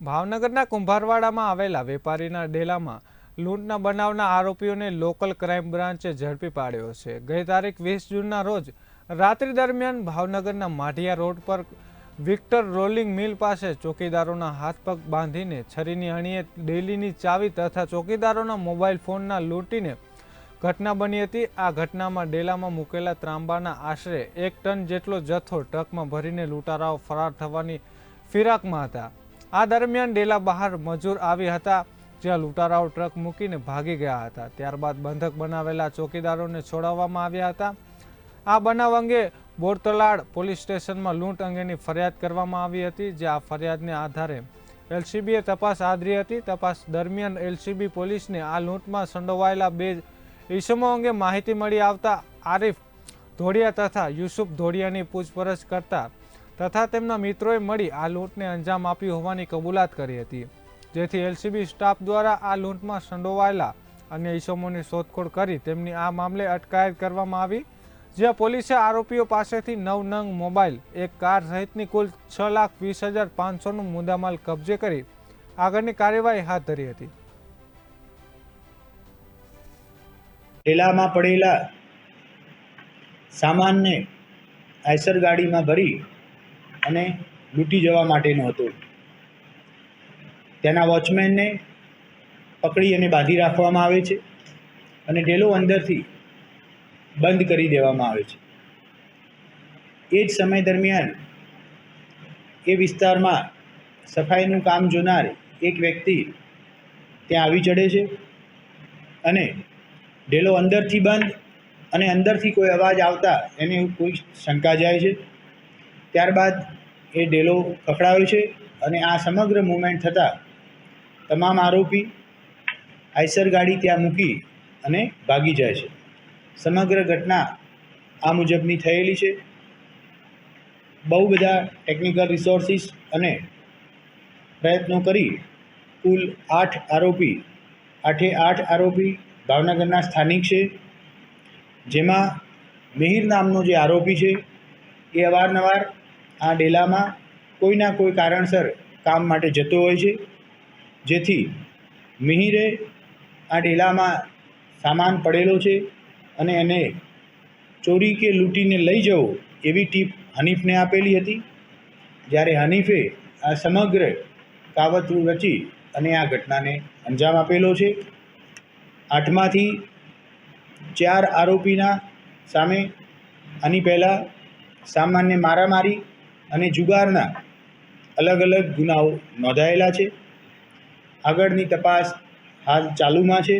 ભાવનગરના કુંભારવાડામાં આવેલા વેપારીના ડેલામાં લૂંટના બનાવના આરોપીઓને લોકલ ક્રાઇમ બ્રાન્ચે ઝડપી પાડ્યો છે. ગઈ તારીખ વીસ જૂનના રોજ રાત્રિ દરમિયાન ભાવનગરના માઢિયા રોડ પર વિક્ટર રોલિંગ મિલ પાસે ચોકીદારોના હાથ પગ બાંધીને છરીની અણીએ ડેલીની ચાવી તથા ચોકીદારોના મોબાઈલ ફોનના લૂંટીને ઘટના બની હતી. આ ઘટનામાં ડેલામાં મૂકેલા ત્રાંબાના આશરે એક ટન જેટલો જથ્થો ટ્રકમાં ભરીને લૂંટારાઓ ફરાર થવાની ફિરાકમાં હતા. આ દરમિયાન ડેલા બહાર મજૂર આવી હતા, જ્યાં લૂંટારાઓ ટ્રક મૂકીને ભાગી ગયા હતા. ત્યારબાદ બંધક બનાવેલા ચોકીદારોને છોડાવવામાં આવ્યા હતા. આ બનાવ અંગે બોરતલાડ પોલીસ સ્ટેશનમાં લૂંટ અંગેની ફરિયાદ કરવામાં આવી હતી, જે આ ફરિયાદને આધારે એલસીબીએ તપાસ આદરી હતી. તપાસ દરમિયાન એલસીબી પોલીસને આ લૂંટમાં સંડોવાયેલા બે ઈસમો અંગે માહિતી મળી આવતા આરિફ ધોળિયા તથા યુસુફ ધોળિયાની પૂછપરછ કરતા તથા તેમના મિત્રોએ મળી આ લૂંટને અંજામ આપ્યું હોવાની કબૂલાત કરી હતી. જેથી એલસીબી સ્ટાફ દ્વારા આ લૂંટમાં સંડોવાયેલા અન્ય ઈસમોની શોધખોળ કરી તેમની આ મામલે અટકાયત કરવામાં આવી, જ્યાં પોલીસે આરોપીઓ પાસેથી નવ નંગ મોબાઈલ, એક કાર સહિતની કુલ છ લાખ વીસ હજાર પાંચસોનું મુદ્દામાલ કબજે કરી આગળની કાર્યવાહી હાથ ધરી હતી. ઠેલામાં પડેલા સામાનને આઈસર ગાડીમાં ભરી અને લૂંટી જવા માટેનું હતું. તેના વોચમેનને પકડી અને બાંધી રાખવામાં આવે છે અને ઢેલો અંદરથી બંધ કરી દેવામાં આવે છે. એ જ સમય દરમિયાન એ વિસ્તારમાં સફાઈનું કામ જોનાર એક વ્યક્તિ ત્યાં આવી ચડે છે અને ઢેલો અંદરથી બંધ અને અંદરથી કોઈ અવાજ આવતા એને કોઈ શંકા જાય છે. ત્યારબાદ એ ડેલો ખખડાયો છે અને આ સમગ્ર મુવમેન્ટ થતાં તમામ આરોપી આઈસર ગાડી ત્યાં મૂકી અને ભાગી જાય છે. સમગ્ર ઘટના આ મુજબની થયેલી છે. બહુ બધા ટેકનિકલ રિસોર્સિસ અને પ્રયત્નો કરી કુલ આઠ આરોપી, આઠે આઠ આરોપી ભાવનગરના સ્થાનિક છે. જેમાં મિહિર નામનો જે આરોપી છે એ અવારનવાર આ ડેલામાં કોઈના કોઈ કારણસર કામ માટે જતો હોય છે. જેથી મિહિરે આ ડેલામાં સામાન પડેલો છે અને એને ચોરી કે લૂંટીને લઈ જવો એવી ટીપ હનીફને આપેલી હતી. જ્યારે હનીફે આ સમગ્ર કાવતરું રચી અને આ ઘટનાને અંજામ આપેલો છે. આઠમાંથી ચાર આરોપીના સામે આની પહેલાં સામાન્ય મારામારી અને જુગારના અલગ અલગ ગુનાઓ નોંધાયેલા છે. આગળની તપાસ હાલ ચાલુમાં છે.